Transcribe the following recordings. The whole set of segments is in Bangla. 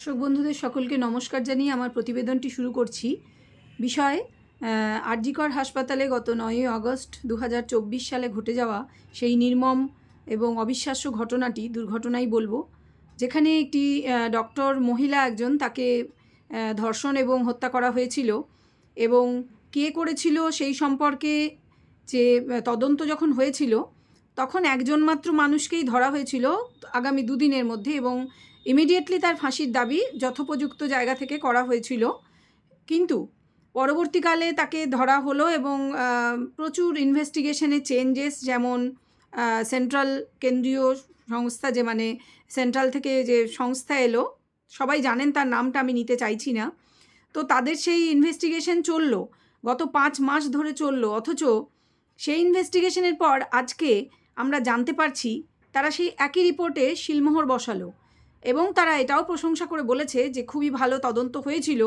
দর্শক বন্ধুদের সকলকে নমস্কার জানিয়ে আমার প্রতিবেদনটি শুরু করছি। বিষয় আরজিকর হাসপাতালে গত নয়ই আগস্ট দু হাজার চব্বিশ সালে ঘটে যাওয়া সেই নির্মম এবং অবিশ্বাস্য ঘটনাটি, দুর্ঘটনাই বলব, যেখানে একটি ডক্টর মহিলা একজন তাকে ধর্ষণ এবং হত্যা করা হয়েছিল এবং কে করেছিল সেই সম্পর্কে যে তদন্ত যখন হয়েছিল, তখন একজন মাত্র মানুষকেই ধরা হয়েছিল আগামী দুদিনের মধ্যে এবং ইমিডিয়েটলি তার ফাঁসির দাবি যথোপযুক্ত জায়গা থেকে করা হয়েছিল। কিন্তু পরবর্তীকালে তাকে ধরা হলো এবং প্রচুর ইনভেস্টিগেশনে চেঞ্জেস যেমন সেন্ট্রাল কেন্দ্রীয় সংস্থা যে মানে সেন্ট্রাল থেকে যে সংস্থা এলো, সবাই জানেন তার নামটা আমি নিতে চাইছি না। তো তাদের সেই ইনভেস্টিগেশন চলল, গত পাঁচ মাস ধরে চলল, অথচ সেই ইনভেস্টিগেশনের পর আজকে আমরা জানতে পারছি তারা সেই একই রিপোর্টে শিলমোহর বসালো। এবং তারা এটাও প্রশংসা করে বলেছে যে খুবই ভালো তদন্ত হয়েছিল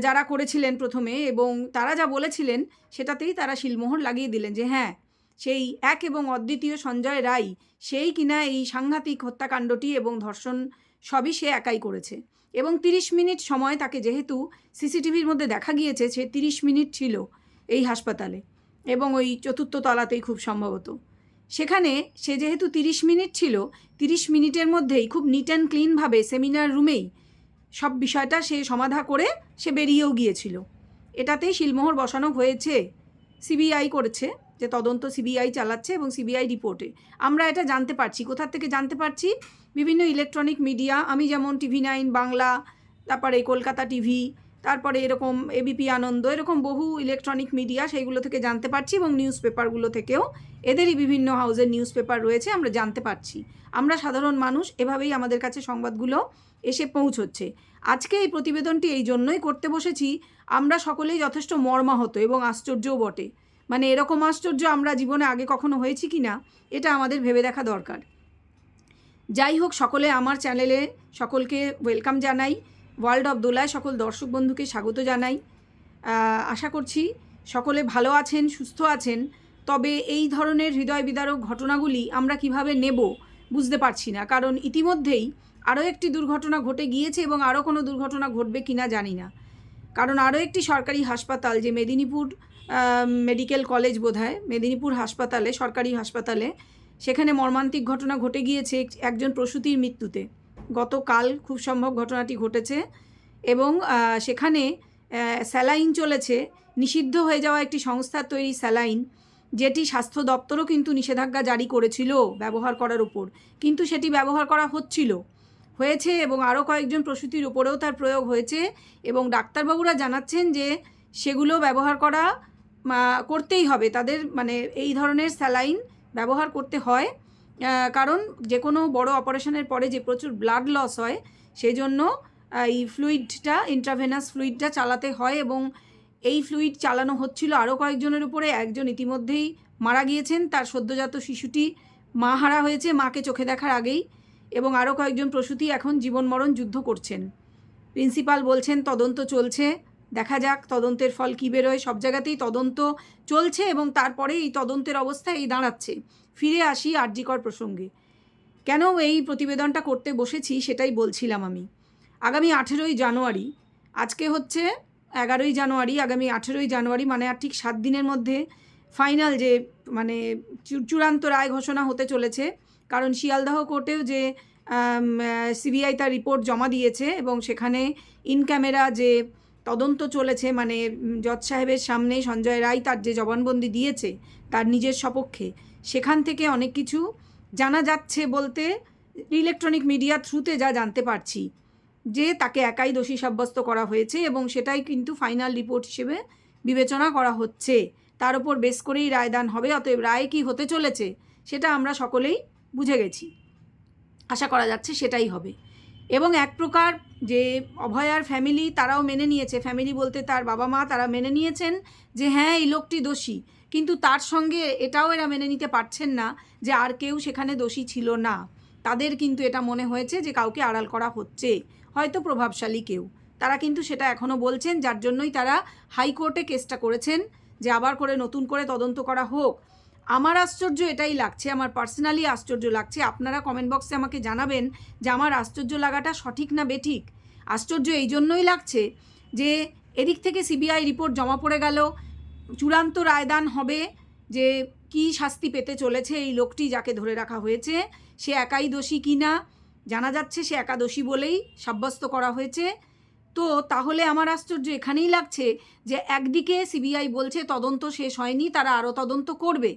যারা করেছিলেন প্রথমে এবং তারা যা বলেছিলেন সেটাতেই তারা শিলমোহর লাগিয়ে দিলেন যে হ্যাঁ সেই এক এবং অদ্বিতীয় সঞ্জয় রায় সেই কিনা এই সাংঘাতিক হত্যাকাণ্ডটি এবং ধর্ষণ সবই সে একাই করেছে। এবং তিরিশ মিনিট সময় তাকে যেহেতু সিসিটিভির মধ্যে দেখা গিয়েছে সে তিরিশ মিনিট ছিল এই হাসপাতালে এবং ওই চতুর্থ তলাতেই খুব সম্ভবত। সেখানে সে যেহেতু তিরিশ মিনিট ছিল, তিরিশ মিনিটের মধ্যেই খুব নিট অ্যান্ড ক্লিনভাবে সেমিনার রুমেই সব বিষয়টা সে সমাধা করে সে বেরিয়েও গিয়েছিল। এটাতেই শিলমোহর বসানো হয়েছে সিবিআই করেছে, যে তদন্ত সিবিআই চালাচ্ছে এবং সিবিআই রিপোর্টে আমরা এটা জানতে পারছি, কোথার থেকে জানতে পারছি? বিভিন্ন ইলেকট্রনিক মিডিয়া আমি যেমন টিভি নাইন বাংলা, তারপরে কলকাতা টিভি তারপরে এরকম এবিপি আনন্দ, এরকম বহু ইলেকট্রনিক মিডিয়া সেইগুলো থেকে জানতে পারছি এবং নিউজ পেপারগুলো থেকেও। এদেরই বিভিন্ন হাউজের নিউজ পেপার রয়েছে, আমরা জানতে পারছি। আমরা সাধারণ মানুষ, এভাবেই আমাদের কাছে সংবাদগুলো এসে পৌঁছচ্ছে। আজকে এই প্রতিবেদনটি এই জন্যই করতে বসেছি, আমরা সকলেই যথেষ্ট মর্মাহত এবং আশ্চর্যও বটে। মানে এরকম আশ্চর্য আমরা জীবনে আগে কখনো হয়েছি কি না এটা আমাদের ভেবে দেখা দরকার। যাই হোক, সকলে আমার চ্যানেলে সকলকে ওয়েলকাম জানাই। ওয়ার্ল্ড অফ দোলায় সকল দর্শক বন্ধুকে স্বাগত জানাই। আশা করছি সকলে ভালো আছেন, সুস্থ আছেন। তবে এই ধরনের হৃদয় বিদারক ঘটনাগুলি আমরা কীভাবে নেব বুঝতে পারছি না। কারণ ইতিমধ্যেই আরও একটি দুর্ঘটনা ঘটে গিয়েছে এবং আরও কোনো দুর্ঘটনা ঘটবে কিনা জানি না। কারণ আরও একটি সরকারি হাসপাতাল যে মেদিনীপুর মেডিকেল কলেজ বোধহয়, মেদিনীপুর হাসপাতালে, সরকারি হাসপাতালে, সেখানে মর্মান্তিক ঘটনা ঘটে গিয়েছে একজন প্রসূতির মৃত্যুতে। গতকাল খুব সম্ভব ঘটনাটি ঘটেছে এবং সেখানে স্যালাইন চলেছে। নিষিদ্ধ হয়ে যাওয়া একটি সংস্থার তৈরি স্যালাইন, যেটি স্বাস্থ্য দপ্তরও কিন্তু নিষেধাজ্ঞা জারি করেছিল ব্যবহার করার উপর। কিন্তু সেটি ব্যবহার করা হচ্ছিল। হয়েছে এবং আরও কয়েকজন প্রসূতির উপরেও তার প্রয়োগ হয়েছে এবং ডাক্তারবাবুরা জানাচ্ছেন যে সেগুলো ব্যবহার করা করতেই হবে। তাদের মানে এই ধরনের স্যালাইন ব্যবহার করতে হয়। কারণ যে কোনো বড় অপারেশনের পরে যে প্রচুর ব্লাড লস হয় সেই জন্য এই ফ্লুইডটা ইন্ট্রাভেনাস ফ্লুইডটা চালাতে হয় এবং এই ফ্লুইড চালানো হচ্ছিল আরও কয়েকজনের উপরে। একজন ইতিমধ্যেই মারা গিয়েছেন, তার সদ্যজাত শিশুটি মা হারা হয়েছে, মাকে চোখে দেখার আগেই এবং আরও কয়েকজন প্রসূতি এখন জীবন মরণ যুদ্ধ করছেন। প্রিন্সিপাল বলছেন, তদন্ত চলছে। দেখা যাক তদন্তের ফল কী বেরোয়। সব জায়গাতেই তদন্ত চলছে এবং তারপরে এই তদন্তের অবস্থা এই দাঁড়াচ্ছে। ফিরে আসি আরজিকর প্রসঙ্গে। কেন এই প্রতিবেদনটা করতে বসেছি সেটাই বলছিলাম আমি। আগামী আঠেরোই জানুয়ারি, আজকে হচ্ছে এগারোই জানুয়ারি, আগামী আঠেরোই জানুয়ারি মানে আর ঠিক সাত দিনের মধ্যে ফাইনাল যে মানে চূড়ান্ত রায় ঘোষণা হতে চলেছে। কারণ শিয়ালদাহ কোর্টেও যে সিবিআই তার রিপোর্ট জমা দিয়েছে এবং সেখানে ইন ক্যামেরা যে তদন্ত চলেছে মানে জজ সাহেবের সামনে সঞ্জয় রায় তার যে জবানবন্দি দিয়েছে তার নিজের সপক্ষে। সেখান থেকে অনেক কিছু জানা যাচ্ছে বলতে ইলেকট্রনিক মিডিয়া থ্রুতে যা জানতে পারছি, যে তাকে একাই দোষী সাব্যস্ত করা হয়েছে এবং সেটাই কিন্তু ফাইনাল রিপোর্ট হিসেবে বিবেচনা করা হচ্ছে। তার উপর বেশ করেই রায়দান হবে, অতএব রায় কি হতে চলেছে সেটা আমরা সকলেই বুঝে গেছি। আশা করা যাচ্ছে সেটাই হবে। এবং এক প্রকার যে অভয়ার ফ্যামিলি তারাও মেনে নিয়েছে। ফ্যামিলি বলতে তার বাবা মা তারা মেনে নিয়েছেন যে হ্যাঁ এই লোকটি দোষী। কিন্তু তার সঙ্গে এটাও এরা মেনে নিতে পারছেন না যে আর কেউ সেখানে দোষী ছিল না। তাদের কিন্তু এটা মনে হয়েছে যে কাউকে আড়াল করা হচ্ছে। হয়তো প্রভাবশালী কেউ। তারা কিন্তু সেটা এখনও বলছেন, যার জন্যই তারা হাইকোর্টে কেসটা করেছেন যে আবার করে নতুন করে তদন্ত করা হোক। আমার আশ্চর্য এটাই লাগছে, আমার পার্সোনালি আশ্চর্য লাগছে। আপনারা কমেন্ট বক্সে আমাকে জানাবেন যে আমার আশ্চর্য লাগাটা সঠিক না বেঠিক। আশ্চর্য এই জন্যই লাগছে যে এদিক থেকে সিবিআই রিপোর্ট জমা পড়ে গেল, চূড়ান্ত রায়দান হবে যে কি শাস্তি পেতে চলেছে এই লোকটি যাকে ধরে রাখা হয়েছে, সে একাই দোষী কি না? জানা যাচ্ছে সে একা দোষী বলেই সাব্যস্ত করা হয়েছে। তো তাহলে আমার আশ্চর্য এখানেই লাগছে যে একদিকে সিবিআই বলছে তদন্ত শেষ হয়নি, তারা আরও তদন্ত করবে।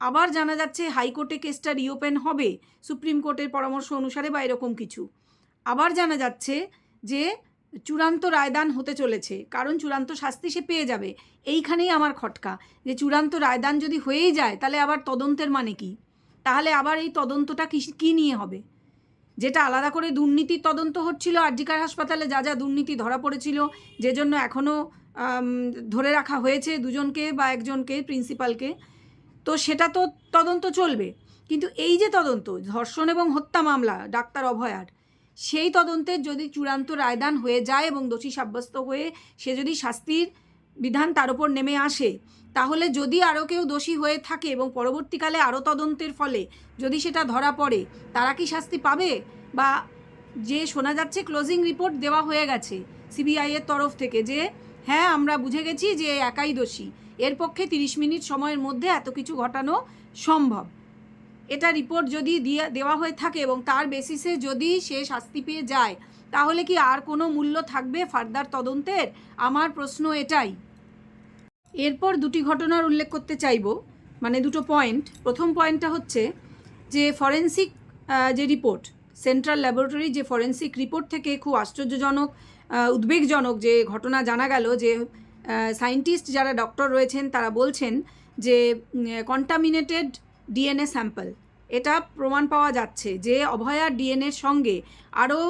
আবার জানা যাচ্ছে হাইকোর্টে কেসটা রিওপেন হবে, সুপ্রিম কোর্টের পরামর্শ অনুসারে বা এরকম কিছু। আবার জানা যাচ্ছে যে চূড়ান্ত রায়দান হতে চলেছে, কারণ চূড়ান্ত শাস্তি সে পেয়ে যাবে। এইখানেই আমার খটকা, যে চূড়ান্ত রায়দান যদি হয়েই যায়, তাহলে আবার তদন্তের মানে কি? তাহলে আবার এই তদন্তটা কী নিয়ে হবে? যেটা আলাদা করে দুর্নীতির তদন্ত হচ্ছিল আরজিকার হাসপাতালে যা যা দুর্নীতি ধরা পড়েছিল, যে জন্য এখনও ধরে রাখা হয়েছে দুজনকে বা একজনকে, প্রিন্সিপালকে। তো সেটা তো তদন্ত চলবে। কিন্তু এই যে তদন্ত, ধর্ষণ এবং হত্যা মামলা, ডাক্তার অভয়ার সেই তদন্তের যদি চূড়ান্ত রায়দান হয়ে যায় এবং দোষী সাব্যস্ত হয়ে সে যদি শাস্তির বিধান তার উপর নেমে আসে, তাহলে যদি আরও কেউ দোষী হয়ে থাকে এবং পরবর্তীকালে আরও তদন্তের ফলে যদি সেটা ধরা পড়ে, তারা কি শাস্তি পাবে? বা যে শোনা যাচ্ছে ক্লোজিং রিপোর্ট দেওয়া হয়ে গেছে, সিবিআইয়ের তরফ থেকে যে হ্যাঁ আমরা বুঝে গেছি যে একাই দোষী। এর পক্ষে তিরিশ মিনিট সময়ের মধ্যে এত কিছু ঘটানো সম্ভব। এটা রিপোর্ট যদি দিয়ে, দেওয়া হয়ে থাকে এবং তার বেসিসে যদি সে শাস্তি পেয়ে যায়, তাহলে কি আর কোনো মূল্য থাকবে ফার্দার তদন্তের? আমার প্রশ্ন এটাই। এরপর দুটি ঘটনার উল্লেখ করতে চাইব। মানে দুটো পয়েন্ট। প্রথম পয়েন্টটা হচ্ছে যে ফরেন্সিক যে রিপোর্ট, সেন্ট্রাল ল্যাবরেটরি যে ফরেন্সিক রিপোর্ট থেকে খুব আশ্চর্যজনক উদ্বেগজনক যে ঘটনা জানা গেল যে সায়েন্টিস্ট যারা ডক্টর রয়েছেন, তারা বলছেন যে কন্টামিনেটেড ডিএনএ স্যাম্পল এটা প্রমাণ পাওয়া যাচ্ছে যে অভয়ার ডিএনএর সঙ্গে আরও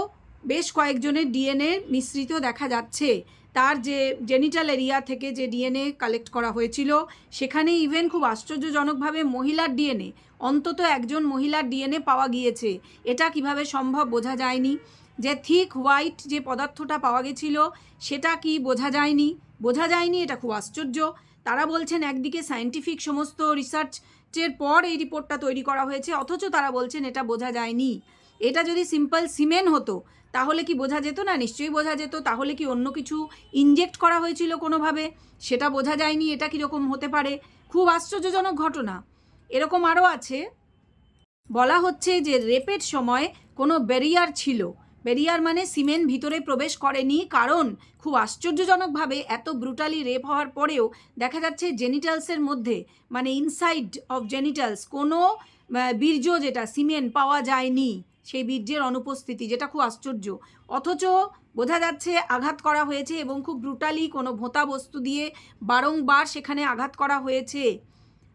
বেশ কয়েকজনের ডিএনএ মিশ্রিত দেখা যাচ্ছে। তার যে জেনিটাল এরিয়া থেকে যে ডিএনএ কালেক্ট করা হয়েছিল, সেখানে ইভেন খুব আশ্চর্যজনকভাবে মহিলার ডিএনএ অন্তত একজন মহিলার ডিএনএ পাওয়া গিয়েছে। এটা কীভাবে সম্ভব বোঝা যায়নি। যে থিক হোয়াইট যে পদার্থটা পাওয়া গেছিল, সেটা কি বোঝা যায়নি? বোঝা যায়নি, এটা খুব আশ্চর্য। তারা বলছেন, একদিকে সায়েন্টিফিক সমস্ত রিসার্চের পর এই রিপোর্টটা তৈরি করা হয়েছে, অথচ তারা বলছেন, এটা বোঝা যায়নি। এটা যদি সিম্পল সিমেন্ট হতো, তাহলে কি বোঝা যেত না? নিশ্চয়ই বোঝা যেত। তাহলে কি অন্য কিছু ইনজেক্ট করা হয়েছিল কোনোভাবে? সেটা বোঝা যায়নি, এটা কীরকম হতে পারে? খুব আশ্চর্যজনক ঘটনা। এরকম আরও আছে। বলা হচ্ছে যে রেপের সময় কোনো ব্যারিয়ার ছিল। ব্যারিয়ার মানে সিমেন্ট ভিতরে প্রবেশ করেনি, কারণ খুব আশ্চর্যজনকভাবে এত ব্রুটালি রেপ হওয়ার পরেও দেখা যাচ্ছে জেনিটালসের মধ্যে মানে ইনসাইড অফ জেনিটালস কোনো বীর্য যেটা, সিমেন্ট পাওয়া যায়নি সেই বীর্যের অনুপস্থিতি, যেটা খুব আশ্চর্য। অথচ বোঝা যাচ্ছে আঘাত করা হয়েছে এবং খুব ব্রুটালি কোনো ভোঁতা বস্তু দিয়ে বারংবার সেখানে আঘাত করা হয়েছে।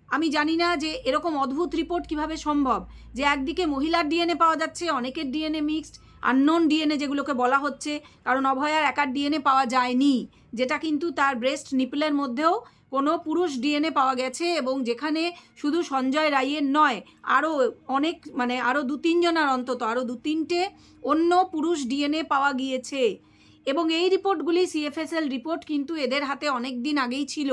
আমি জানি না যে এরকম অদ্ভুত রিপোর্ট কীভাবে সম্ভব, যে একদিকে মহিলার ডিএনএ পাওয়া যাচ্ছে, অনেকের ডিএনএ মিক্সড আননোন ডিএনএ যেগুলোকে বলা হচ্ছে, কারণ অভয়ার একার ডিএনএ পাওয়া যায়নি, যেটা কিন্তু তার ব্রেস্ট নিপলের মধ্যেও কোনো পুরুষ ডিএনএ পাওয়া গেছে এবং যেখানে শুধু সঞ্জয় রায়ের নয়, আরও অনেক মানে আরও দু তিনজনার অন্তত, আরও দু তিনটে অন্য পুরুষ ডিএনএ পাওয়া গিয়েছে। এবং এই রিপোর্টগুলি সিএফএসএল রিপোর্ট কিন্তু এদের হাতে অনেক দিন আগেই ছিল।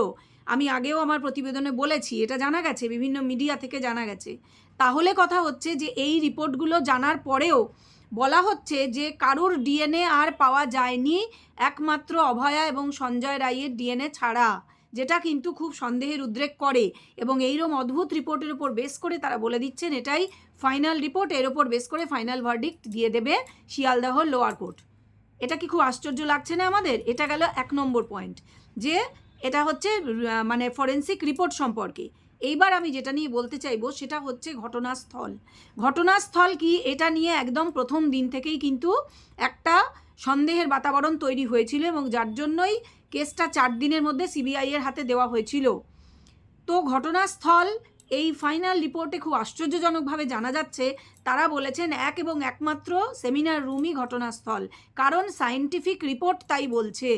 আমি আগেও আমার প্রতিবেদনে বলেছি, এটা জানা গেছে, বিভিন্ন মিডিয়া থেকে জানা গেছে। তাহলে কথা হচ্ছে যে, এই রিপোর্টগুলো জানার পরেও বলা হচ্ছে যে, কারুর ডিএনএ আর পাওয়া যায়নি, একমাত্র অভয়া এবং সঞ্জয় রায়ের ডিএনএ ছাড়া, যেটা কিন্তু খুব সন্দেহের উদ্রেক করে। এবং এইরকম অদ্ভুত রিপোর্টের উপর বেস করে তারা বলে দিচ্ছেন, এটাই ফাইনাল রিপোর্ট, এর ওপর বেস করে ফাইনাল ভার্ডিক্ট দিয়ে দেবে শিয়ালদাহ লোয়ার কোর্ট এটা কি খুব আশ্চর্য লাগছে না আমাদের? এটা গেল এক নম্বর পয়েন্ট যে এটা হচ্ছে মানে ফরেন্সিক রিপোর্ট সম্পর্কে। এইবার আমি যেটা নিয়ে বলতে চাইব, সেটা হচ্ছে ঘটনাস্থল। ঘটনাস্থল কি? এটা নিয়ে একদম প্রথম দিন থেকেই কিন্তু একটা সন্দেহের বাতাবরণ তৈরি হয়েছিল এবং যার জন্যই কেসটা চার দিনের মধ্যে সিবিআইয়ের হাতে দেওয়া হয়েছিল। তো ঘটনাস্থল এই ফাইনাল রিপোর্টে খুব আশ্চর্যজনকভাবে জানা যাচ্ছে, তারা বলেছেন এক এবং একমাত্র সেমিনার রুমই ঘটনাস্থল। কারণ সায়েন্টিফিক রিপোর্ট তাই বলছে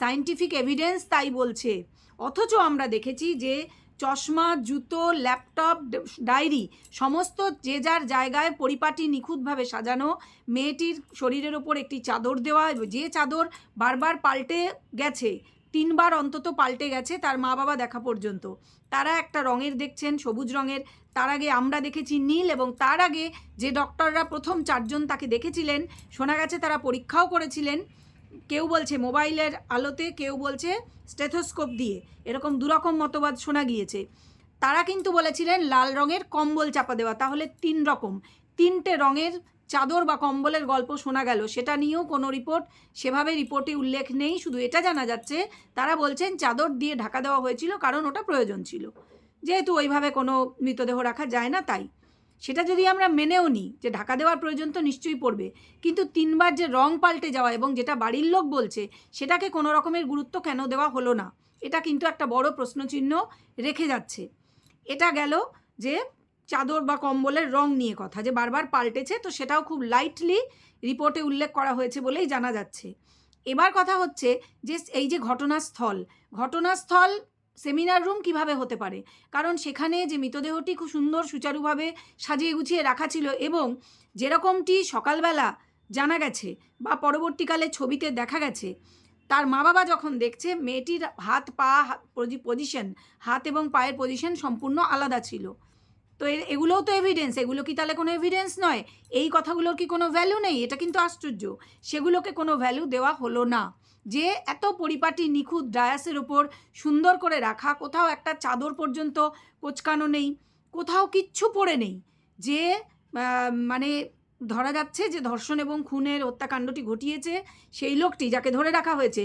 সায়েন্টিফিক এভিডেন্স তাই বলছে। অথচ আমরা দেখেছি যে চশমা, জুতো ল্যাপটপ ডায়েরি সমস্ত যে যার জায়গায় পরিপাটি নিখুঁতভাবে সাজানো, মেয়েটির শরীরের ওপর একটি চাদর দেওয়া, যে চাদর বারবার পাল্টে গেছে, তিনবার অন্তত পাল্টে গেছে তার মা বাবা দেখা পর্যন্ত। তারা একটা রঙের দেখছেন, সবুজ রঙের। তার আগে আমরা দেখেছি নীল এবং তার আগে যে ডক্টররা প্রথম চারজন তাকে দেখেছিলেন, শোনা গেছে তারা পরীক্ষাও করেছিলেন। কেউ বলছে মোবাইলের আলোতে, কেউ বলছে স্টেথোস্কোপ দিয়ে। এরকম দুরকম মতবাদ শোনা গিয়েছে। তারা কিন্তু বলেছিলেন লাল রঙের কম্বল চাপা দেওয়া, তাহলে তিন রকম। তিনটে রঙের চাদর বা কম্বলের গল্প শোনা গেল। সেটা নিয়েও কোনো রিপোর্ট, সেভাবে রিপোর্টে উল্লেখ নেই। শুধু এটা জানা যাচ্ছে, তারা বলছেন চাদর দিয়ে ঢাকা দেওয়া হয়েছিল কারণ ওটা প্রয়োজন ছিল। যেহেতু ওইভাবে কোনো মৃতদেহ রাখা যায় না তাই। সেটা যদি আমরা মেনেও নিই যে ঢাকা দেওয়ার প্রয়োজন তো নিশ্চয়ই পড়বে, কিন্তু তিনবার যে রং পাল্টে যাওয়া এবং যেটা বাড়ির লোক বলছে, সেটাকে কোনো রকমের গুরুত্ব কেন দেওয়া হলো না? এটা কিন্তু একটা বড় প্রশ্নচিহ্ন রেখে যাচ্ছে। এটা গেল যে চাদর বা কম্বলের রং নিয়ে কথা, যে বারবার পাল্টেছে, তো সেটাও খুব লাইটলি রিপোর্টে উল্লেখ করা হয়েছে বলেই জানা যাচ্ছে। এবার কথা হচ্ছে যে, এই যে ঘটনাস্থল ঘটনাস্থল সেমিনার রুম কীভাবে হতে পারে? কারণ সেখানে যে মৃতদেহটি খুব সুন্দর সুচারুভাবে সাজিয়ে গুছিয়ে রাখা ছিল এবং যেরকমটি সকালবেলা জানা গেছে বা পরবর্তীকালে ছবিতে দেখা গেছে, তার মা বাবা যখন দেখছে, মেয়েটির হাত, পা পজিশন হাত এবং পায়ের পজিশন সম্পূর্ণ আলাদা ছিল। তো এগুলোও তো এভিডেন্স এগুলো কি তাহলে কোনো এভিডেন্স নয়? এই কথাগুলোর কি কোনো ভ্যালু নেই? এটা কিন্তু আশ্চর্য। সেগুলোকে কোনো ভ্যালু দেওয়া হলো না। যে এত পরিপাটি, নিখুঁত ডায়াসের ওপর সুন্দর করে রাখা, কোথাও একটা চাদর পর্যন্ত কোচকানো নেই, কোথাও কিচ্ছু পড়ে নেই। যে মানে ধরা যাচ্ছে যে ধর্ষণ এবং খুনের হত্যাকাণ্ডটি ঘটিয়েছে সেই লোকটি যাকে ধরে রাখা হয়েছে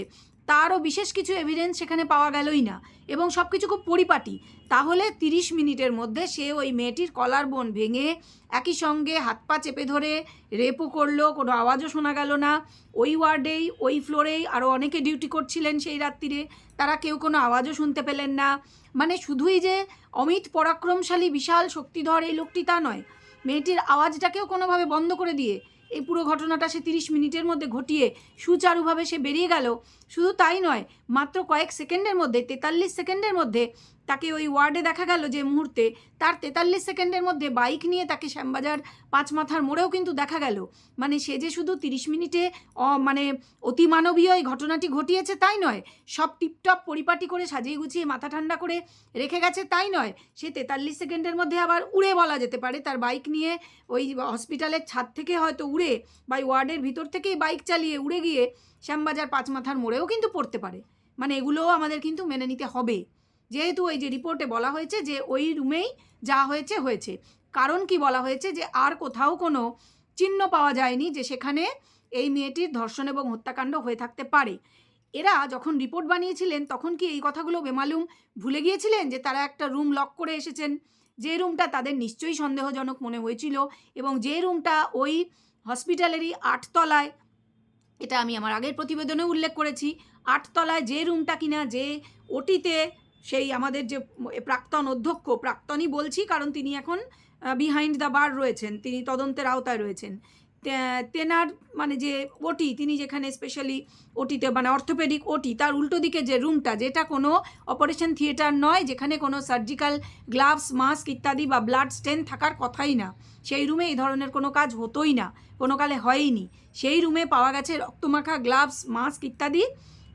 তারও বিশেষ কিছু এভিডেন্স সেখানে পাওয়া গেলই না। এবং সব কিছু খুব পরিপাটি। তাহলে তিরিশ মিনিটের মধ্যে সে ওই মেয়েটির কলার বোন ভেঙে একই সঙ্গে হাত পা চেপে ধরে রেপও করল, কোনো আওয়াজও শোনা গেল না। ওই ওয়ার্ডেই, ওই ফ্লোরেই আরও অনেকে ডিউটি করছিলেন সেই রাত্রিরে তারা কেউ কোনো আওয়াজও শুনতে পেলেন না। মানে শুধুই যে অমিত পরাক্রমশালী, বিশাল, শক্তিধর এই লোকটি তা নয়। মেয়েটির আওয়াজটাকেও কোনোভাবে বন্ধ করে দিয়ে এই পুরো ঘটনাটা সে তিরিশ মিনিটের মধ্যে ঘটিয়ে সুচারুভাবে সে বেরিয়ে গেল। শুধু তাই নয়, মাত্র কয়েক সেকেন্ডের মধ্যে, তেতাল্লিশ সেকেন্ডের মধ্যে তাকে ওই ওয়ার্ডে দেখা গেল যে মুহূর্তে তার তেতাল্লিশ সেকেন্ডের মধ্যে বাইক নিয়ে তাকে শ্যামবাজার পাঁচ মাথার মোড়েও কিন্তু দেখা গেল। মানে সে যে শুধু তিরিশ মিনিটে মানে অতিমানবীয় এই ঘটনাটি ঘটিয়েছে তাই নয়, সব টিপটপ পরিপাটি করে সাজিয়ে গুছিয়ে মাথা ঠান্ডা করে রেখে গেছে তাই নয়, সে তেতাল্লিশ সেকেন্ডের মধ্যে আবার উড়ে বলা যেতে পারে। তার বাইক নিয়ে ওই হসপিটালের ছাদ থেকে হয়তো উড়ে বা ওয়ার্ডের ভিতর থেকেই বাইক চালিয়ে উড়ে গিয়ে শ্যামবাজার পাঁচ মাথার মোড়েও কিন্তু পড়তে পারে। মানে এগুলোও আমাদের কিন্তু মেনে নিতে হবে। যেহেতু ওই যে রিপোর্টে বলা হয়েছে যে ওই রুমেই যা হয়েছে হয়েছে। কারণ কি বলা হয়েছে যে আর কোথাও কোনো চিহ্ন পাওয়া যায়নি যে সেখানে এই মেয়েটির ধর্ষণ এবং হত্যাকাণ্ড হয়ে থাকতে পারে। এরা যখন রিপোর্ট বানিয়েছিলেন, তখন কি এই কথাগুলো বেমালুম ভুলে গিয়েছিলেন যে তারা একটা রুম লক করে এসেছেন? যে রুমটা তাদের নিশ্চয়ই সন্দেহজনক মনে হয়েছিল এবং যে রুমটা ওই হসপিটালেরই আটতলায়, এটা আমি আমার আগের প্রতিবেদনে উল্লেখ করেছি, আটতলায় যে রুমটা কিনা, যে ওটিতে সেই আমাদের যে প্রাক্তন অধ্যক্ষ, প্রাক্তনই বলছি কারণ তিনি এখন বিহাইন্ড দ্য বার রয়েছেন, তিনি তদন্তের আওতায় রয়েছেন। তেনার মানে যে ওটি তিনি যেখানে স্পেশালি ওটিতে মানে অর্থোপেডিক ওটি তার উল্টো দিকে যে রুমটা যেটা কোনো অপারেশন থিয়েটার নয়, যেখানে কোনো সার্জিক্যাল গ্লাভস মাস্ক ইত্যাদি বা ব্লাড স্টেন থাকার কথাই না। সেই রুমে এই ধরনের কোনো কাজ হতোই না, কোনো কালে হয়ইনি। সেই রুমে পাওয়া গেছে রক্তমাখা গ্লাভস মাস্ক ইত্যাদি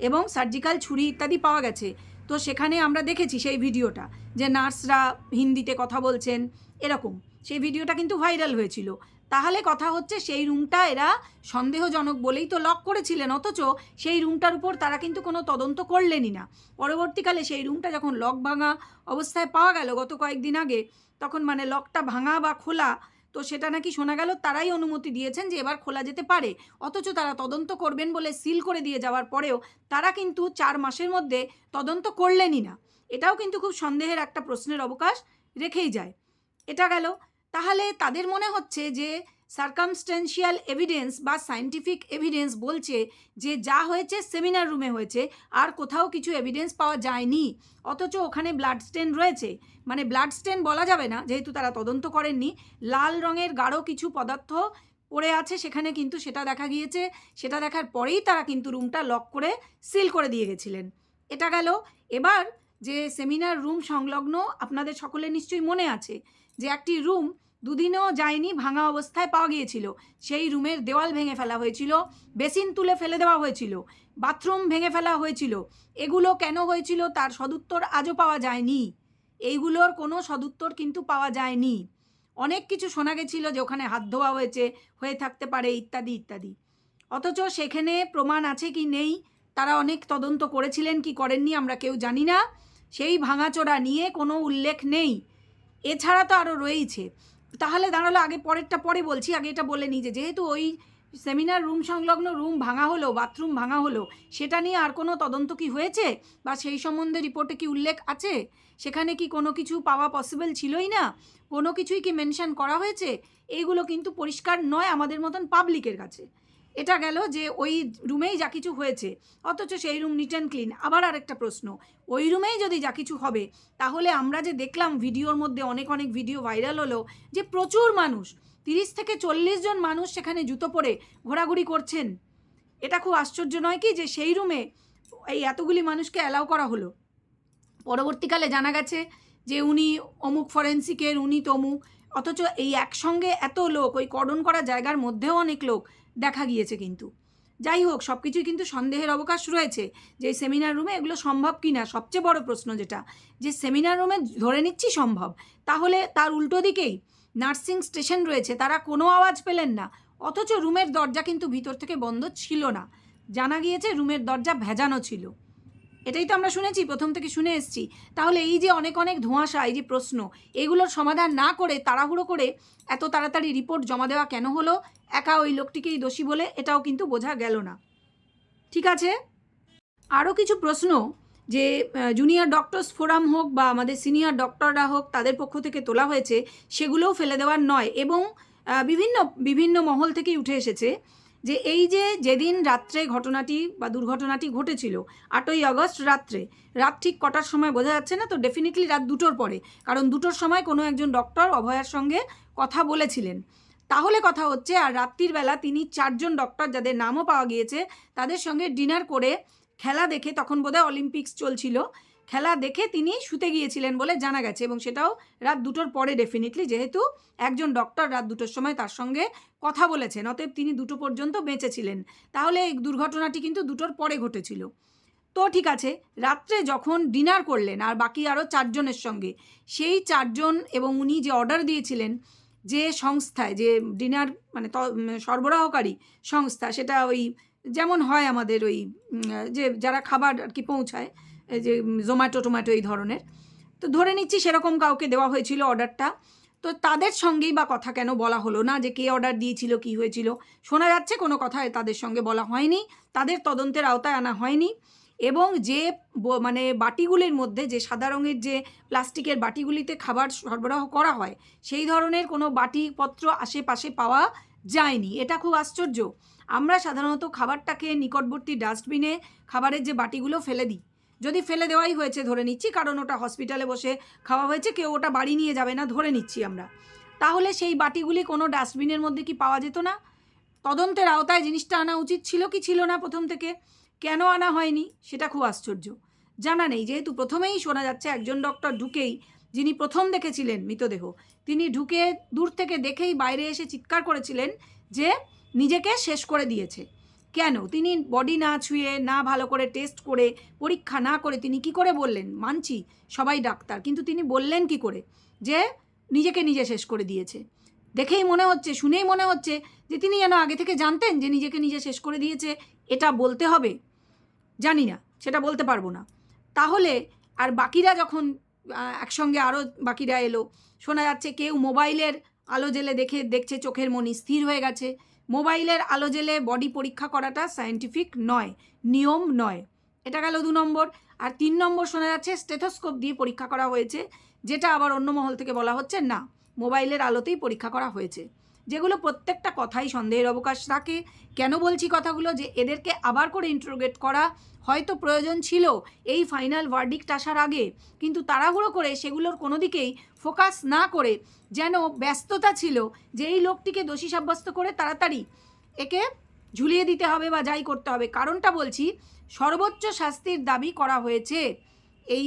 এবং সার্জিক্যাল ছুরি ইত্যাদি পাওয়া গেছে। তো সেখানে আমরা দেখেছি সেই ভিডিওটা যে নার্সরা হিন্দিতে কথা বলছেন, এরকম। সেই ভিডিওটা কিন্তু ভাইরাল হয়েছিল। তাহলে কথা হচ্ছে সেই রুমটা এরা সন্দেহজনক বলেই তো লক করেছিলেন, অথচ সেই রুমটার উপর তারা কিন্তু কোনো তদন্ত করলেনই না। পরবর্তীকালে সেই রুমটা যখন লক ভাঙা অবস্থায় পাওয়া গেল গত কয়েকদিন আগে, তখন মানে লকটা ভাঙা বা খোলা তো সেটা নাকি শোনা গেল, তারাই অনুমতি দিয়েছেন যে এবার খোলা যেতে পারে। অথচ তারা তদন্ত করবেন বলে সিল করে দিয়ে যাওয়ার পরেও তারা কিন্তু চার মাসের মধ্যে তদন্ত করলেনই না। এটাও কিন্তু খুব সন্দেহের একটা প্রশ্নের অবকাশ রেখেই যায়। এটা গেল। তাহলে তাদের মনে হচ্ছে যে সার্কামস্টেন্সিয়াল এভিডেন্স বা সায়েন্টিফিক এভিডেন্স বলছে যে যা হয়েছে সেমিনার রুমে হয়েছে, আর কোথাও কিছু এভিডেন্স পাওয়া যায়নি। অথচ ওখানে ব্লাড স্টেন রয়েছে। মানে ব্লাড স্টেন বলা যাবে না, যেহেতু তারা তদন্ত করেননি। লাল রঙের গাঢ় কিছু পদার্থ পড়ে আছে সেখানে, কিন্তু সেটা দেখা গিয়েছে। সেটা দেখার পরেই তারা কিন্তু রুমটা লক করে সিল করে দিয়ে গেছিলেন। এটা গেল। এবার যে সেমিনার রুম সংলগ্ন আপনাদের সকলে নিশ্চয়ই মনে আছে যে একটি রুম দুদিনেও যায়নি, ভাঙা অবস্থায় পাওয়া গিয়েছিল। সেই রুমের দেওয়াল ভেঙে ফেলা হয়েছিল, বেসিন তুলে ফেলে দেওয়া হয়েছিল, বাথরুম ভেঙে ফেলা হয়েছিল। এগুলো কেন হয়েছিল তার সদুত্তর আজও পাওয়া যায়নি। এইগুলোর কোনো সদুত্তর কিন্তু পাওয়া যায়নি। অনেক কিছু শোনা গেছিল যে ওখানে হাত ধোয়া হয়েছে, হয়ে থাকতে পারে, ইত্যাদি ইত্যাদি। অথচ সেখানে প্রমাণ আছে কি নেই? তারা অনেক তদন্ত করেছিলেন, কি করেননি আমরা কেউ জানি না। সেই ভাঙাচোরা নিয়ে কোনো উল্লেখ নেই। এছাড়া তো আরও রয়েইছে। তাহলে দাঁড়াল, আগে পরেরটা পরে বলছি, আগে এটা বলে নিই যে যেহেতু ওই সেমিনার রুম সংলগ্ন রুম ভাঙা হলো, বাথরুম ভাঙা হলো, সেটা নিয়ে আর কোনো তদন্ত কি হয়েছে? বা সেই সম্বন্ধে রিপোর্টে কি উল্লেখ আছে? সেখানে কি কোনো কিছু পাওয়া পসিবল ছিলই না? কোনো কিছুই কি মেনশন করা হয়েছে? এইগুলো কিন্তু পরিষ্কার নয় আমাদের মতন পাবলিকের কাছে। এটা গেল যে ওই রুমেই যা কিছু হয়েছে, অথচ সেই রুম নিট অ্যান্ড ক্লিন আবার আরেকটা প্রশ্ন, ওই রুমেই যদি যা কিছু হবে, তাহলে আমরা যে দেখলাম ভিডিওর মধ্যে অনেক অনেক ভিডিও ভাইরাল হলো যে প্রচুর মানুষ, তিরিশ থেকে চল্লিশ জন মানুষ সেখানে জুতো পরে ঘোরাঘুরি করছেন। এটা খুব আশ্চর্য নয় কি যে সেই রুমে এই এতগুলি মানুষকে অ্যালাউ করা হলো। পরবর্তীকালে জানা গেছে যে উনি অমুক ফরেন্সিকের উনি তমুক অথচ এই একসঙ্গে এত লোক, ওই কর্ডন করা জায়গার মধ্যেও অনেক লোক দেখা গিয়েছে কিন্তু। যাই হোক সব কিছুই কিন্তু সন্দেহের অবকাশ রয়েছে যে সেমিনার রুমে এগুলো সম্ভব কি না সবচেয়ে বড় প্রশ্ন যেটা, যে সেমিনার রুমে ধরে নিচ্ছি সম্ভব, তাহলে তার উল্টো দিকেই নার্সিং স্টেশন রয়েছে, তারা কোনো আওয়াজ পেলেন না, অথচ রুমের দরজা কিন্তু ভিতর থেকে বন্ধ ছিল না। জানা গিয়েছে রুমের দরজা ভেজানো ছিল। এটাই তো আমরা শুনেছি, প্রথম থেকে শুনে এসেছি। তাহলে এই যে অনেক অনেক ধোঁয়াশা, এই যে প্রশ্ন, এগুলোর সমাধান না করে, তাড়াহুড়ো করে এত তাড়াতাড়ি রিপোর্ট জমা দেওয়া কেন হলো? একা ওই লোকটিকেই দোষী বলে এটাও কিন্তু বোঝা গেল না। ঠিক আছে? আরও কিছু প্রশ্ন, যে জুনিয়র ডক্টরস ফোরাম হোক বা আমাদের সিনিয়র ডক্টররা হোক, তাদের পক্ষ থেকে তোলা হয়েছে, সেগুলোও ফেলে দেওয়ার নয় এবং বিভিন্ন বিভিন্ন মহল থেকেই উঠে এসেছে। যে এই যে যেদিন রাত্রে ঘটনাটি বা দুর্ঘটনাটি ঘটেছিল, আটই আগস্ট রাত্রে, রাত ঠিক কটার সময় বোঝা যাচ্ছে না, তো ডেফিনেটলি রাত দুটোর পরে, কারণ দুটোর সময় কোনো একজন ডক্টর অভয়ার সঙ্গে কথা বলেছিলেন। তাহলে কথা হচ্ছে, আর রাত্রির বেলা তিনি চারজন ডক্টর যাদের নামও পাওয়া গিয়েছে, তাদের সঙ্গে ডিনার করে খেলা দেখে তখন বোধহয় অলিম্পিক্স চলছিল। খেলা দেখে তিনি শুতে গিয়েছিলেন বলে জানা গেছে এবং সেটাও রাত দুটোর পরে ডেফিনেটলি যেহেতু একজন ডক্টর রাত দুটোর সময় তার সঙ্গে কথা বলেছেন, অতএব তিনি দুটো পর্যন্ত বেঁচেছিলেন। তাহলে এই দুর্ঘটনাটি কিন্তু দুটোর পরে ঘটেছিল। তো ঠিক আছে, রাত্রে যখন ডিনার করলেন আর বাকি আরও চারজনের সঙ্গে, সেই চারজন এবং উনি যে অর্ডার দিয়েছিলেন যে সংস্থায়, যে ডিনার মানে সরবরাহকারী সংস্থা, সেটা ওই যেমন হয় আমাদের ওই যে যারা খাবার আর কি পৌঁছায় যে জোম্যাটো টোম্যাটো এই ধরনের। তো ধরে নিচ্ছি সেরকম কাউকে দেওয়া হয়েছিল অর্ডারটা। তো তাদের সঙ্গেই বা কথা কেন বলা হলো না? যে কে অর্ডার দিয়েছিল, কি হয়েছিল? শোনা যাচ্ছে কোনো কথা তাদের সঙ্গে বলা হয়নি। তাদের তদন্তের আওতায় আনা হয়নি। এবং যে মানে বাটিগুলির মধ্যে যে সাদা রঙের যে প্লাস্টিকের বাটিগুলিতে খাবার সরবরাহ করা হয়, সেই ধরনের কোনো বাটিপত্র আশেপাশে পাওয়া যায়নি। এটা খুব আশ্চর্য। আমরা সাধারণত খাবারটাকে নিকটবর্তী ডাস্টবিনে খাবারের যে বাটিগুলো ফেলে দিই যদি ফেলে দেওয়াই হয়েছে, ধরে নিচ্ছি, কারণ ওটা হসপিটালে বসে খাওয়া হয়েছে, কেউ ওটা বাড়ি নিয়ে যাবে না, ধরে নিচ্ছি আমরা। তাহলে সেই বাটিগুলি কোনো ডাস্টবিনের মধ্যে কি পাওয়া যেত না? তদন্তের আওতায় জিনিসটা আনা উচিত ছিল কি ছিল না প্রথম থেকে? কেন আনা হয়নি? সেটা খুব আশ্চর্য। জানা নেই, যেহেতু প্রথমেই শোনা যাচ্ছে, একজন ডক্টর ঢুকেই, যিনি প্রথম দেখেছিলেন মৃতদেহ, তিনি ঢুকে দূর থেকে দেখেই বাইরে এসে চিৎকার করেছিলেন যে নিজেকে শেষ করে দিয়েছে। কেন? তিনি বডি না ছুঁয়ে, না ভালো করে টেস্ট করে, পরীক্ষা না করে তিনি কি করে বললেন? মানছি, সবাই ডাক্তার। কিন্তু তিনি বললেন কি করে? যে নিজেকে নিজে শেষ করে দিয়েছে। দেখেই মনে হচ্ছে, শুনেই মনে হচ্ছে যে তিনি যেন আগে থেকে জানতেন যে নিজেকে নিজে শেষ করে দিয়েছে, এটা বলতে হবে। জানি না, সেটা বলতে পারব না। তাহলে আর বাকিরা যখন একসঙ্গে আরও বাকিরা এলো, শোনা যাচ্ছে কেউ মোবাইলের আলো জেলে দেখে, দেখছে চোখের মনি স্থির হয়ে গেছে। মোবাইলের আলো জেলে বডি পরীক্ষা করাটা সায়েন্টিফিক নয়, নিয়ম নয়। এটা গেল দু নম্বর। আর তিন নম্বর শোনা যাচ্ছে স্টেথোস্কোপ দিয়ে পরীক্ষা করা হয়েছে, যেটা আবার অন্য মহল থেকে বলা হচ্ছে না, মোবাইলের আলোতেই পরীক্ষা করা হয়েছে। যেগুলো প্রত্যেকটা কথাই সন্দেহের অবকাশ রাখে কেন বলছি কথাগুলো? যে এদেরকে আবার করে ইন্টারোগেট করা হয়তো প্রয়োজন ছিল এই ফাইনাল ভার্ডিক্ট আসার আগে। কিন্তু তাড়াহুড়ো করে সেগুলোর কোনো দিকেই ফোকাস না করে যেন ব্যস্ততা ছিল যে এই লোকটিকে দোষী সাব্যস্ত করে তাড়াতাড়ি একে ঝুলিয়ে দিতে হবে বা যাই করতে হবে। কারণটা বলছি, সর্বোচ্চ শাস্তির দাবি করা হয়েছে এই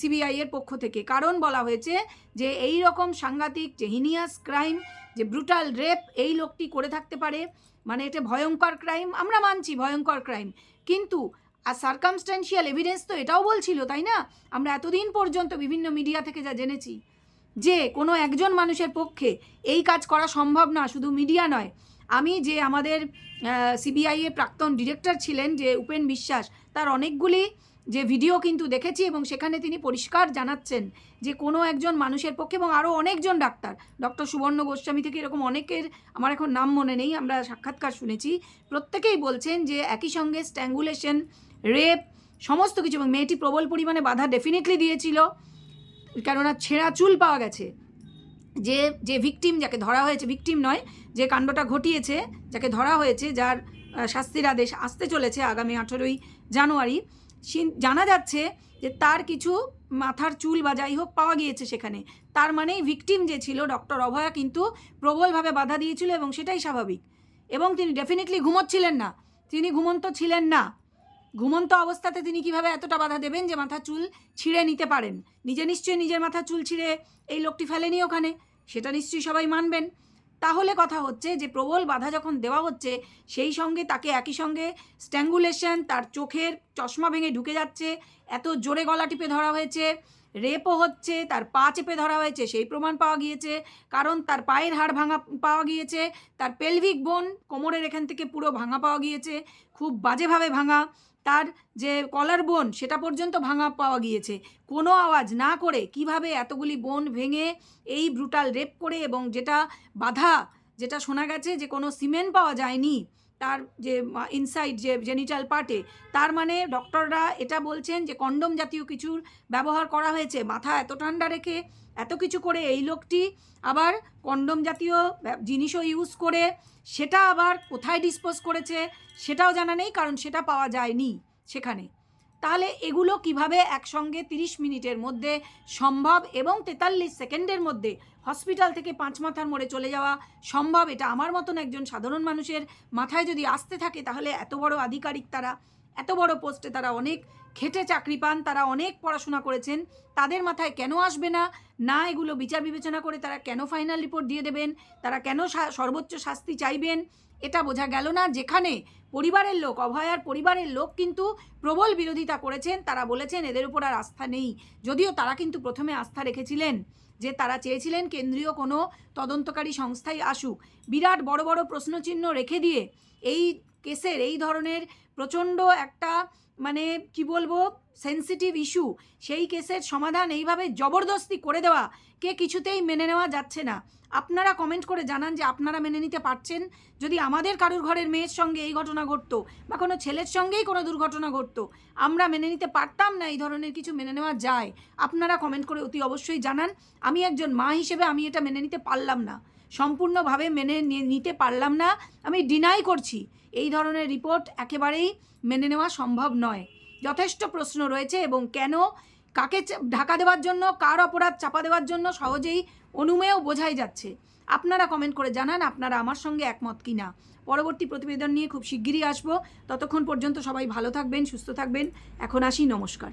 সিবিআই এর পক্ষ থেকে। কারণ বলা হয়েছে যে এই রকম সাংঘাতিক যে হিনিয়াস ক্রাইম যে ব্রুটাল রেপ এই লোকটি করে থাকতে পারে। মানে এটা ভয়ঙ্কর ক্রাইম আমরা মানছি ভয়ঙ্কর ক্রাইম কিন্তু, আর সার্কামস্ট্যান্সিয়াল এভিডেন্স তো এটাও বলছিল, তাই না? আমরা এতদিন পর্যন্ত বিভিন্ন মিডিয়া থেকে যা জেনেছি, যে কোনো একজন মানুষের পক্ষে এই কাজ করা সম্ভব না, শুধু মিডিয়া নয়। আমি যে আমাদের সিবিআই প্রাক্তন ডিরেক্টর ছিলেন, যে উপেন বিশ্বাস, তার অনেকগুলি যে ভিডিও কিন্তু দেখেছি এবং সেখানে তিনি পরিষ্কার জানাচ্ছেন যে কোনো একজন মানুষের পক্ষে এবং আরও অনেকজন ডাক্তার। ডক্টর সুবর্ণ গোস্বামী থেকে এরকম অনেকের, আমার এখন নাম মনে নেই, আমরা সাক্ষাৎকার শুনেছি। প্রত্যেকেই বলছেন যে একই সঙ্গে স্ট্যাঙ্গুলেশন, রেপ, সমস্ত কিছু এবং মেয়েটি প্রবল পরিমাণে বাধা ডেফিনেটলি দিয়েছিল, কেননা ছেঁড়া চুল পাওয়া গেছে। যে যে ভিকটিম যাকে ধরা হয়েছে ভিকটিম নয়, যে কাণ্ডটা ঘটিয়েছে, যাকে ধরা হয়েছে, যার শাস্তির আদেশ আসতে চলেছে আগামী আঠেরোই জানুয়ারি। জানা যাচ্ছে যে তার কিছু মাথার চুল বা যাই হোক পাওয়া গিয়েছে সেখানে। তার মানেই ভিকটিম যে ছিল ডক্টর অভয়া কিন্তু প্রবলভাবে বাধা দিয়েছিল এবং সেটাই স্বাভাবিক। এবং তিনি ডেফিনেটলি ঘুমোচ্ছিলেন না। তিনি ঘুমন্ত ছিলেন না। ঘুমন্ত অবস্থাতে তিনি কীভাবে এতটা বাধা দেবেন যে মাথা চুল ছিঁড়ে নিতে পারেন? নিজে নিশ্চয়ই নিজের মাথা চুল ছিঁড়ে এই লোকটি ফেলেনি ওখানে। সেটা নিশ্চয়ই সবাই মানবেন। তাহলে কথা হচ্ছে যে প্রবল বাধা যখন দেওয়া হচ্ছে, সেই সঙ্গে তাকে একই সঙ্গে স্ট্যাঙ্গুলেশন, তার চোখের চশমা ভেঙে ঢুকে যাচ্ছে, এত জোরে গলা টিপে ধরা হয়েছে, রেপও হচ্ছে, তার পা চেপে ধরা হয়েছে, সেই প্রমাণ পাওয়া গিয়েছে, কারণ তার পায়ের হাড় ভাঙা পাওয়া গিয়েছে, তার পেলভিক বোন কোমরের এখান থেকে পুরো ভাঙা পাওয়া গিয়েছে, খুব বাজেভাবে ভাঙা তার যে কলার বোন, সেটা পর্যন্ত ভাঙা পাওয়া গিয়েছে। কোনো আওয়াজ না করে কীভাবে এতগুলি বোন ভেঙে এই ব্রুটাল রেপ করে এবং যেটা বাধা, যেটা শোনা গেছে যে কোনো সিমেন্ট পাওয়া যায়নি তার যে ইনসাইড যে জেনিটাল পার্টে তার মানে ডক্টররা এটা বলছেন যে কন্ডম জাতীয় কিছুর ব্যবহার করা হয়েছে। মাথা এত ঠান্ডা রেখে এত কিছু করে এই লোকটি আবার কন্ডম জাতীয় জিনিসও ইউজ করে সেটা আবার কোথায় ডিসপোজ করেছে সেটাও জানা নেই, কারণ সেটা পাওয়া যায়নি সেখানে। তাহলে এগুলো কীভাবে একসঙ্গে তিরিশ মিনিটের মধ্যে সম্ভব এবং তেতাল্লিশ সেকেন্ডের মধ্যে হসপিটাল থেকে পাঁচ মাথার মোড়ে চলে যাওয়া সম্ভব? এটা আমার মতন একজন সাধারণ মানুষের মাথায় যদি আসতে থাকে, তাহলে এত বড় আধিকারিক তারা এত বড় পোস্টে তারা অনেক খেটে চাকরি পান, তারা অনেক পড়াশোনা করেছেন, তাদের মাথায় কেন আসবে না? না, এগুলো বিচার বিবেচনা করে তারা কেন ফাইনাল রিপোর্ট দিয়ে দেবেন? তারা কেন সর্বোচ্চ শাস্তি চাইবেন? এটা বোঝা গেল না, যেখানে পরিবারের লোক, অভয়ার পরিবারের লোক কিন্তু প্রবল বিরোধিতা করেছেন, তারা বলেছেন এদের উপর আর আস্থা নেই। যদিও তারা কিন্তু প্রথমে আস্থা রেখেছিলেন যে তারা চেয়েছিলেন কেন্দ্রীয় কোনো তদন্তকারী সংস্থাই আসুক। বিরাট বড় বড় প্রশ্নচিহ্ন রেখে দিয়ে এই কেসের, এই ধরনের প্রচণ্ড একটা মানে কি বলব সেন্সিটিভ ইস্যু সেই কেসের সমাধান এইভাবে জবরদস্তি করে দেওয়া কে কিছুতেই মেনে নেওয়া যাচ্ছে না। আপনারা কমেন্ট করে জানান যে আপনারা মেনে নিতে পারছেন। যদি আমাদের কারুর ঘরের মেয়ের সঙ্গে এই ঘটনা ঘটতো বা কোনো ছেলের সঙ্গেই কোনো দুর্ঘটনা ঘটতো, আমরা মেনে নিতে পারতাম না এই ধরনের কিছু মেনে নেওয়া যায়। আপনারা কমেন্ট করে অতি অবশ্যই জানান। আমি একজন মা হিসেবে আমি এটা মেনে নিতে পারলাম না। সম্পূর্ণভাবে মেনে নিতে পারলাম না। আমি ডিনাই করছি। এই ধরনের রিপোর্ট একেবারেই মেনে নেওয়া সম্ভব নয়। যথেষ্ট প্রশ্ন রয়েছে এবং কেন, কাকে ঢাকা দেওয়ার জন্য, কার অপরাধ চাপা দেওয়ার জন্য সহজেই অনুমেয় বোঝাই যাচ্ছে। আপনারা কমেন্ট করে জানান, আপনারা আমার সঙ্গে একমত কি না পরবর্তী প্রতিবেদন নিয়ে খুব শিগগিরই আসব। ততক্ষণ পর্যন্ত সবাই ভালো থাকবেন, সুস্থ থাকবেন। এখন আসি, নমস্কার।